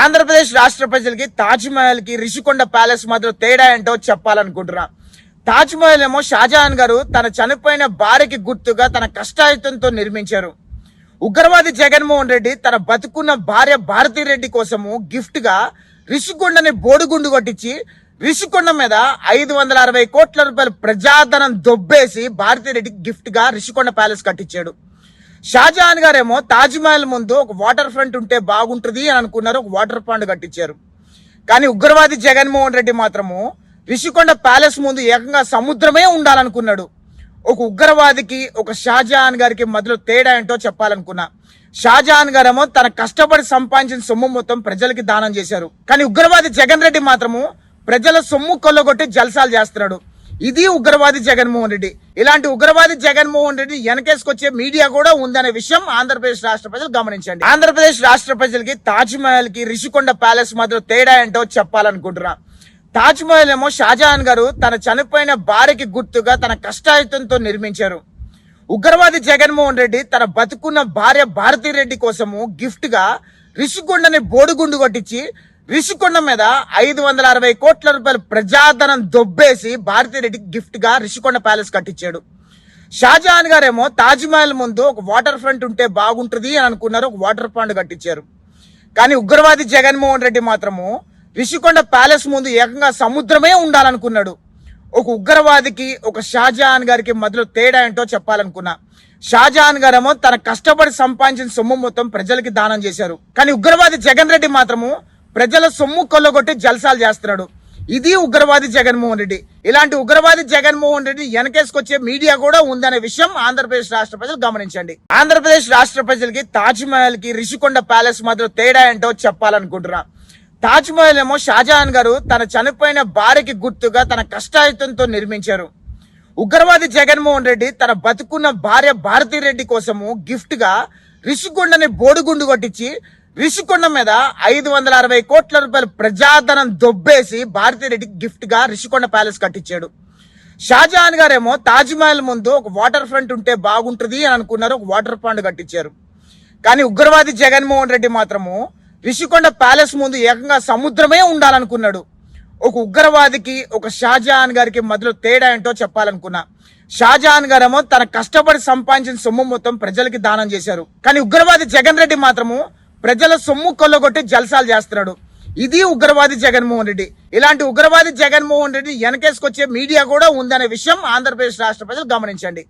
ఆంధ్రప్రదేశ్ రాష్ట్ర ప్రజలకి తాజ్మహల్కి రిషికొండ ప్యాలెస్ మాత్రం తేడా ఏంటో చెప్పాలనుకుంటున్నా. తాజ్మహల్ ఏమో షాజహాన్ గారు తన చనిపోయిన భార్యకి గుర్తుగా తన కష్టాయుతంతో నిర్మించారు. ఉగ్రవాది జగన్మోహన్ రెడ్డి తన బతుకున్న భార్య భారతీ రెడ్డి కోసము గిఫ్ట్గా రిషికొండని బోడిగుండు కొట్టించి రిషికొండ మీద ఐదు వందల అరవై కోట్ల రూపాయల ప్రజాధనం దొబ్బేసి భారతీ రెడ్డికి గిఫ్ట్గా రిషికొండ ప్యాలెస్ కట్టించాడు. షాజహాన్ గారేమో తాజ్ మహల్ ముందు ఒక వాటర్ ఫ్రంట్ ఉంటే బాగుంటుంది అని అనుకున్నారు ఒక వాటర్ పాండ్ కట్టించారు. కానీ ఉగ్రవాది జగన్మోహన్ రెడ్డి మాత్రము రిషికొండ ప్యాలెస్ ముందు ఏకంగా సముద్రమే ఉండాలనుకున్నాడు. ఒక ఉగ్రవాదికి ఒక షాజహాన్ గారికి మధ్యలో తేడా ఏంటో చెప్పాలనుకున్నా. షాజహాన్ గారేమో తన కష్టపడి సంపాదించిన సొమ్ము మొత్తం ప్రజలకి దానం చేశారు. కానీ ఉగ్రవాది జగన్ రెడ్డి మాత్రము ప్రజల సొమ్ము కొల్లగొట్టి జల్సాలు చేస్తున్నాడు. ఇది ఉగ్రవాది జగన్మోహన్ రెడ్డి. ఇలాంటి ఉగ్రవాది జగన్మోహన్ రెడ్డి వెనకేసుకొచ్చే మీడియా కూడా ఉందనే విషయం ఆంధ్రప్రదేశ్ రాష్ట్ర ప్రజలు గమనించండి. ఆంధ్రప్రదేశ్ రాష్ట్ర ప్రజలకి తాజ్ మహల్కి రిషికొండ ప్యాలెస్ మధ్య తేడా ఏంటో చెప్పాలనుకుంటున్నా. తాజ్ మహల్ ఏమో షాజహాన్ గారు తన చనిపోయిన భార్యకి గుర్తుగా తన కష్టాయుతంతో నిర్మించారు. ఉగ్రవాది జగన్మోహన్ రెడ్డి తన బతుకున్న భార్య భారతీ రెడ్డి కోసము గిఫ్ట్గా రిషికొండని బోడుగుండు కొట్టించి రిషికొండ మీద ఐదు వందల అరవై కోట్ల రూపాయల ప్రజాధనం దొబ్బేసి భారతీయ రెడ్డికి గిఫ్ట్గా రిషికొండ ప్యాలెస్ కట్టించాడు. షాజహాన్ గారేమో తాజ్ మహల్ ముందు ఒక వాటర్ ఫ్రంట్ ఉంటే బాగుంటుంది అని అనుకున్నారు ఒక వాటర్ పాండ్ కట్టించారు. కానీ ఉగ్రవాది జగన్మోహన్ రెడ్డి మాత్రము రిషికొండ ప్యాలెస్ ముందు ఏకంగా సముద్రమే ఉండాలనుకున్నాడు. ఒక ఉగ్రవాదికి ఒక షాజహాన్ గారికి మధ్యలో తేడా ఏంటో చెప్పాలనుకున్నా. షాజహాన్ గారేమో తన కష్టపడి సంపాదించిన సొమ్ము మొత్తం ప్రజలకి దానం చేశారు. కానీ ఉగ్రవాది జగన్ రెడ్డి మాత్రము ప్రజల సొమ్ము కొల్లగొట్టి జల్సాలు చేస్తున్నాడు. ఇది ఉగ్రవాది జగన్మోహన్ రెడ్డి. ఇలాంటి ఉగ్రవాది జగన్మోహన్ రెడ్డి వెనకేసుకొచ్చే మీడియా కూడా ఉందనే విషయం ఆంధ్రప్రదేశ్ రాష్ట్ర ప్రజలు గమనించండి. ఆంధ్రప్రదేశ్ రాష్ట్ర ప్రజలకి తాజ్ మహల్కి రిషికొండ ప్యాలెస్ మధ్య తేడా ఏంటో చెప్పాలనుకుంటున్నా. తాజ్ మహల్ ఏమో షాజహాన్ గారు తన చనిపోయిన భార్యకి గుర్తుగా తన కష్టాయుతంతో నిర్మించారు. ఉగ్రవాది జగన్మోహన్ రెడ్డి తన బతుకున్న భార్య భారతీ రెడ్డి కోసము గిఫ్ట్గా రిషికొండని బోడిగుండు కొట్టించి రిషికొండ మీద ఐదు వందల అరవై కోట్ల రూపాయల ప్రజాధనం దొబ్బేసి భారతీయ రెడ్డికి గిఫ్ట్గా రిషికొండ ప్యాలెస్ కట్టించాడు. షాజహాన్ గారేమో తాజ్మహల్ ముందు ఒక వాటర్ ఫ్రంట్ ఉంటే బాగుంటుంది అని అనుకున్నారు ఒక వాటర్ పాండ్ కట్టించారు. కానీ ఉగ్రవాది జగన్మోహన్ రెడ్డి మాత్రము రిషికొండ ప్యాలెస్ ముందు ఏకంగా సముద్రమే ఉండాలనుకున్నాడు. ఒక ఉగ్రవాదికి ఒక షాజహాన్ గారికి మధ్యలో తేడా ఏంటో చెప్పాలనుకున్నా. షాజహాన్ గారేమో తన కష్టపడి సంపాదించిన సొమ్ము మొత్తం ప్రజలకి దానం చేశారు. కానీ ఉగ్రవాది జగన్ రెడ్డి మాత్రము ప్రజల సొమ్ము కొల్లగొట్టి జల్సాలు చేస్తున్నాడు. ఇది ఉగ్రవాది జగన్మోహన్ రెడ్డి. ఇలాంటి ఉగ్రవాది జగన్మోహన్ రెడ్డి వెనకేసుకొచ్చే మీడియా కూడా ఉందనే విషయం ఆంధ్రప్రదేశ్ రాష్ట్ర ప్రజలు గమనించండి.